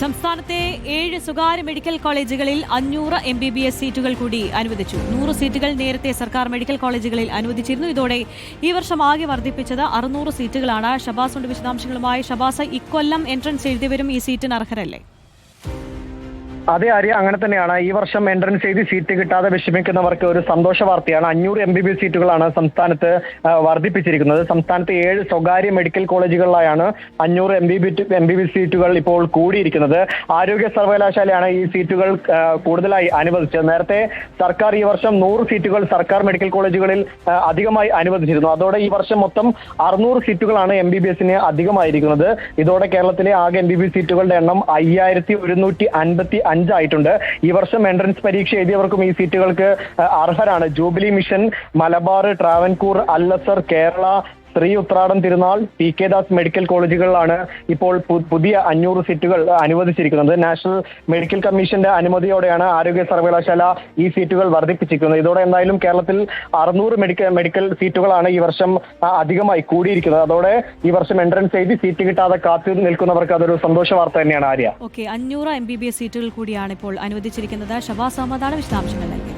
സംസ്ഥാനത്തെ ഏഴ് സ്വകാര്യ മെഡിക്കൽ കോളേജുകളിൽ അഞ്ഞൂറ് എം ബി ബി എസ് സീറ്റുകൾ കൂടി അനുവദിച്ചു. നൂറ് സീറ്റുകൾ നേരത്തെ സർക്കാർ മെഡിക്കൽ കോളേജുകളിൽ അനുവദിച്ചിരുന്നു. ഇതോടെ ഈ വർഷം ആകെ വർദ്ധിപ്പിച്ചത് അറുന്നൂറ് സീറ്റുകളാണ്. ഷബാസുണ്ട് വിശദാംശങ്ങളുമായി ഷബാസ് ഇക്കൊല്ലം എൻട്രൻസ് എഴുതിയവരും ഈ സീറ്റിന് അർഹരല്ലേ? അതെ ആര്യ അങ്ങനെ തന്നെയാണ്. ഈ വർഷം എൻട്രൻസ് എഴുതി സീറ്റ് കിട്ടാതെ വിഷമിക്കുന്നവർക്ക് ഒരു സന്തോഷ വാർത്തയാണ്. അഞ്ഞൂറ് എം ബി ബി സീറ്റുകളാണ് സംസ്ഥാനത്ത് വർദ്ധിപ്പിച്ചിരിക്കുന്നത്. സംസ്ഥാനത്ത് ഏഴ് സ്വകാര്യ മെഡിക്കൽ കോളേജുകളിലായാണ് അഞ്ഞൂറ് M B B M B B സീറ്റുകൾ ഇപ്പോൾ കൂടിയിരിക്കുന്നത്. ആരോഗ്യ സർവകലാശാലയാണ് ഈ സീറ്റുകൾ കൂടുതലായി അനുവദിച്ചത്. നേരത്തെ സർക്കാർ ഈ വർഷം നൂറ് സീറ്റുകൾ സർക്കാർ മെഡിക്കൽ കോളേജുകളിൽ അധികമായി അനുവദിച്ചിരുന്നു. അതോടെ ഈ വർഷം മൊത്തം അറുന്നൂറ് സീറ്റുകളാണ് എം ബി ബി എസിന് അധികമായിരിക്കുന്നത്. ഇതോടെ കേരളത്തിലെ ആകെ എം ബി ബി സീറ്റുകളുടെ എണ്ണം അയ്യായിരത്തി ഒരുന്നൂറ്റി അൻപത്തി അഞ്ചായിട്ടുണ്ട്. ഈ വർഷം എൻട്രൻസ് പരീക്ഷ എഴുതിയവർക്കും ഈ സീറ്റുകൾക്ക് അർഹരാണ്. Jubilee mission Malabar Travancore അല്ലസർ Kerala Sree Uthradom Thirunal P K Das medical കോളേജുകളിലാണ് ഇപ്പോൾ പുതിയ അഞ്ഞൂറ് സീറ്റുകൾ അനുവദിച്ചിരിക്കുന്നത്. നാഷണൽ മെഡിക്കൽ കമ്മീഷന്റെ അനുമതിയോടെയാണ് ആരോഗ്യ സർവകലാശാല ഈ സീറ്റുകൾ വർദ്ധിപ്പിച്ചിരിക്കുന്നത്. ഇതോടെ എന്തായാലും കേരളത്തിൽ അറുന്നൂറ് മെഡിക്കൽ മെഡിക്കൽ സീറ്റുകളാണ് ഈ വർഷം അധികമായി കൂടിയിരിക്കുന്നത്. അതോടെ ഈ വർഷം എൻട്രൻസ് എഴുതി സീറ്റ് കിട്ടാതെ കാത്തു നിൽക്കുന്നവർക്ക് അതൊരു സന്തോഷ വാർത്ത തന്നെയാണ് ആര്യ. ഓക്കെ അഞ്ഞൂറ് എം ബി ബി എസ് സീറ്റുകൾ കൂടിയാണ് ഇപ്പോൾ അനുവദിച്ചിരിക്കുന്നത്. ഷബാസ് അഹമ്മദാണ് വിശദാംശങ്ങൾ നൽകിയത്.